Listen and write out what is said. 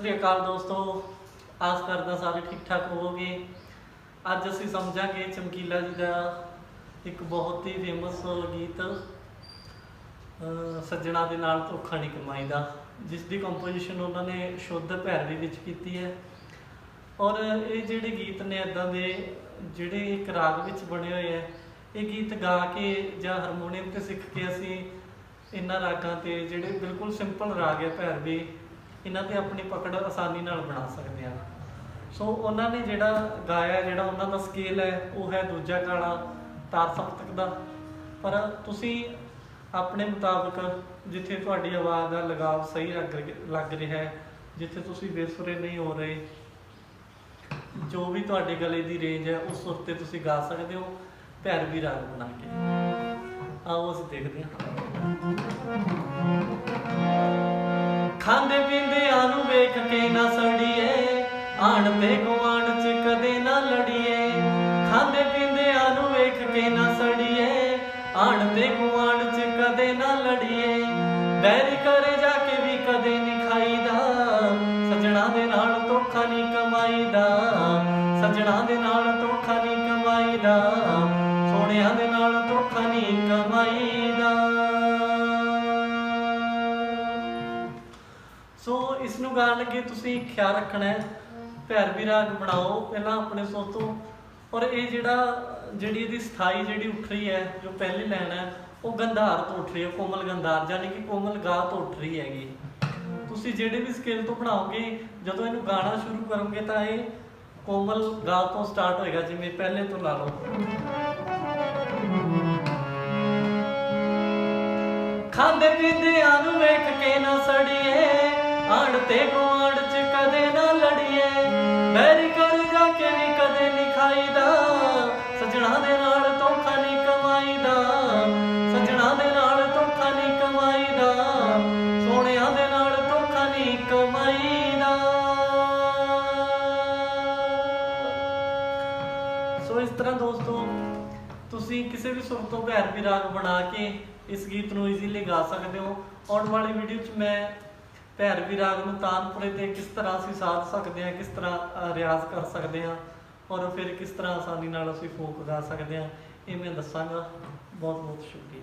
ਸ੍ਰੀ ਅਕਾਲ ਦੋਸਤੋ, ਆਸ ਕਰਦਾ ਸਾਰੇ ਠੀਕ ਠਾਕ ਹੋਵੋਗੇ। ਅੱਜ ਅਸੀਂ ਸਮਝਾਂਗੇ ਚਮਕੀਲਾ ਜੀ ਦਾ ਇੱਕ ਬਹੁਤ ਹੀ ਫੇਮਸ ਗੀਤ, ਅਹ, ਸੱਜਣਾ ਦੇ ਨਾਲ ਧੋਖਾ ਨਹੀਂ ਕਮਾਈਦਾ, ਜਿਸ ਦੀ ਕੰਪੋਜੀਸ਼ਨ ਉਹਨਾਂ ਨੇ ਸ਼ੁੱਧ ਭੈਰਵੀ ਵਿੱਚ ਕੀਤੀ ਹੈ। ਔਰ ਇਹ ਜਿਹੜੇ ਗੀਤ ਨੇ ਇਦਾਂ ਦੇ, ਜਿਹੜੇ ਇੱਕ ਰਾਗ ਵਿੱਚ ਬਣੇ ਹੋਏ ਆ ਇਹ ਗੀਤ ਗਾ ਕੇ ਜਾਂ ਹਾਰਮੋਨੀਅਮ ਤੇ ਸਿੱਖ ਕੇ ਅਸੀਂ ਇਹਨਾਂ ਰਾਗਾਂ ਤੇ, ਜਿਹੜੇ ਬਿਲਕੁਲ ਸਿੰਪਲ ਰਾਗ ਹੈ ਭੈਰਵੀ ਇਹਨਾਂ ਤੇ ਆਪਣੀ ਪਕੜ ਆਸਾਨੀ ਨਾਲ ਬਣਾ ਸਕਦੇ ਹਾਂ ਸੋ ਉਹਨਾਂ ਨੇ ਜਿਹੜਾ ਗਾਇਆ, ਜਿਹੜਾ ਉਹਨਾਂ ਦਾ ਸਕੇਲ ਹੈ, ਉਹ ਹੈ ਦੂਜਾ ਕਾਲਾ ਤਾਰ ਸਪਤਕ ਦਾ। ਪਰ ਤੁਸੀਂ ਆਪਣੇ ਮੁਤਾਬਕ ਜਿੱਥੇ ਤੁਹਾਡੀ ਆਵਾਜ਼ ਦਾ ਲਗਾਵ ਸਹੀ ਲੱਗ ਰਿਹਾ- ਲੱਗ ਰਿਹਾ ਹੈ, ਜਿੱਥੇ ਤੁਸੀਂ ਬੇਸੁਰੇ ਨਹੀਂ ਹੋ ਰਹੇ, ਜੋ ਵੀ ਤੁਹਾਡੇ ਗਲੇ ਦੀ ਰੇਂਜ ਹੈ, ਉਸ ਸੁਰ ਤੇ ਤੁਸੀਂ ਗਾ ਸਕਦੇ ਹੋ ਭੈਰਵੀ ਰਾਗ ਬਣਾ ਕੇ। ਆਓ ਅਸੀਂ ਦੇਖਦੇ ਹਾਂ। ਖਾਂਦੇ ਪੀਂਦਿਆਂ ਕੇ ਨਾ ਸੜੀਏ। ਆਣ ਤੇ ਗੁਆਂਢ ਚ ਕਦੇ ਨਾ ਲੜੀਏ। ਖਾਂਦੇ ਪੀਂਦਿਆਂ ਨੂੰ ਵੇਖ ਕੇ ਨਾ ਸੜੀਏ। ਆਣ ਤੇ ਗੁਆਂਢ ਚ ਕਦੇ ਨਾ ਲੜੀਏ। ਬੈਰੀ ਕਰੇ ਜਾ ਕੇ ਵੀ ਕਦੇ ਨਹੀਂ ਖਾਈਦਾ। ਸਜਣਾ ਦੇ ਨਾਲ ਧੋਖਾ ਨਹੀਂ ਕਮਾਈਦਾ। ਸਜਣਾ ਦੇ ਨਾਲ ਨੂੰ ਗਾਣ ਲੱਗੇ ਤੁਸੀਂ ਖਿਆਲ ਰੱਖਣਾ ਹੈ ਭੈਰਵੀ ਰਾਗ ਬਣਾਓ, ਪਹਿਲਾਂ ਆਪਣੇ ਸੁਰ ਔਰ ਇਹ ਜਿਹੜਾ, ਜਿਹੜੀ ਇਹਦੀ ਸਥਾਈ ਜਿਹੜੀ ਉੱਠ ਰਹੀ ਹੈ, ਜੋ ਪਹਿਲੀ ਲਾਈਨ ਹੈ, ਉਹ ਗੰਧਾਰ ਤੋਂ ਉੱਠ ਰਹੀ ਹੈ, ਕੋਮਲ ਗੰਧਾਰ, ਯਾਨੀ ਕਿ ਕੋਮਲ ਗਾ ਤੋਂ ਉੱਠ ਰਹੀ ਹੈਗੀ। ਤੁਸੀਂ ਜਿਹੜੇ ਵੀ ਸਕੇਲ ਤੋਂ ਬਣਾਓਗੇ, ਜਦੋਂ ਇਹਨੂੰ ਗਾਣਾ ਸ਼ੁਰੂ ਕਰੋਗੇ ਤਾਂ ਇਹ ਕੋਮਲ ਗਾ ਤੋਂ ਸਟਾਰਟ ਹੋਏਗਾ, ਜਿਵੇਂ ਪਹਿਲੇ ਤੋਂ ਲਾ ਲਓ। ਖਾਂਦੇ ਪੀਂਦਿਆਂ ਨੂੰ ਵੇਖ ਕੇ ਨਾ ਸੜੀਏ। ਆਣ ਤੇ ਗੁਆਂਢ ਚ ਕਦੇ ਨਾ ਲੜੀਏ। ਬੈਰੀ ਕਰ ਜਾ ਕੇ ਵੀ ਕਦੇ ਨਹੀਂ ਖਾਈਦਾ। ਸਜਣਾ ਦੇ ਨਾਲ ਧੋਖਾ ਨਹੀਂ ਕਮਾਈਦਾ। ਸਜਣਾ ਦੇ ਨਾਲ ਧੋਖਾ ਨਹੀਂ ਕਮਾਈਦਾ। ਸੋਹਣਿਆਂ ਦੇ ਨਾਲ ਧੋਖਾ ਨਹੀਂ ਕਮਾਈਦਾ। ਸੋ ਇਸ ਤਰ੍ਹਾਂ ਦੋਸਤੋ, ਤੁਸੀਂ ਕਿਸੇ ਵੀ ਸੁਰ ਤੋਂ ਭੈਰਵੀ ਰਾਗ ਬਣਾ ਕੇ ਇਸ ਗੀਤ ਨੂੰ ਈਜ਼ੀਲੀ ਗਾ ਸਕਦੇ ਹੋ। ਆਉਣ ਵਾਲੀ ਵੀਡੀਓ 'ਚ ਮੈਂ ਭੈਰਵੀ ਰਾਗ ਨੂੰ ਤਾਨਪੁਰੇ ਤੇ ਕਿਸ ਤਰ੍ਹਾਂ ਅਸੀਂ ਸਾਧ ਸਕਦੇ ਹਾਂ, ਕਿਸ ਤਰ੍ਹਾਂ ਰਿਆਜ਼ ਕਰ ਸਕਦੇ ਹਾਂ ਔਰ ਫਿਰ ਕਿਸ ਤਰ੍ਹਾਂ ਆਸਾਨੀ ਨਾਲ ਅਸੀਂ ਫੋਕ ਗਾ ਸਕਦੇ ਹਾਂ, ਇਹ ਮੈਂ ਦੱਸਾਂਗਾ। ਬਹੁਤ ਬਹੁਤ ਸ਼ੁਕਰੀਆ।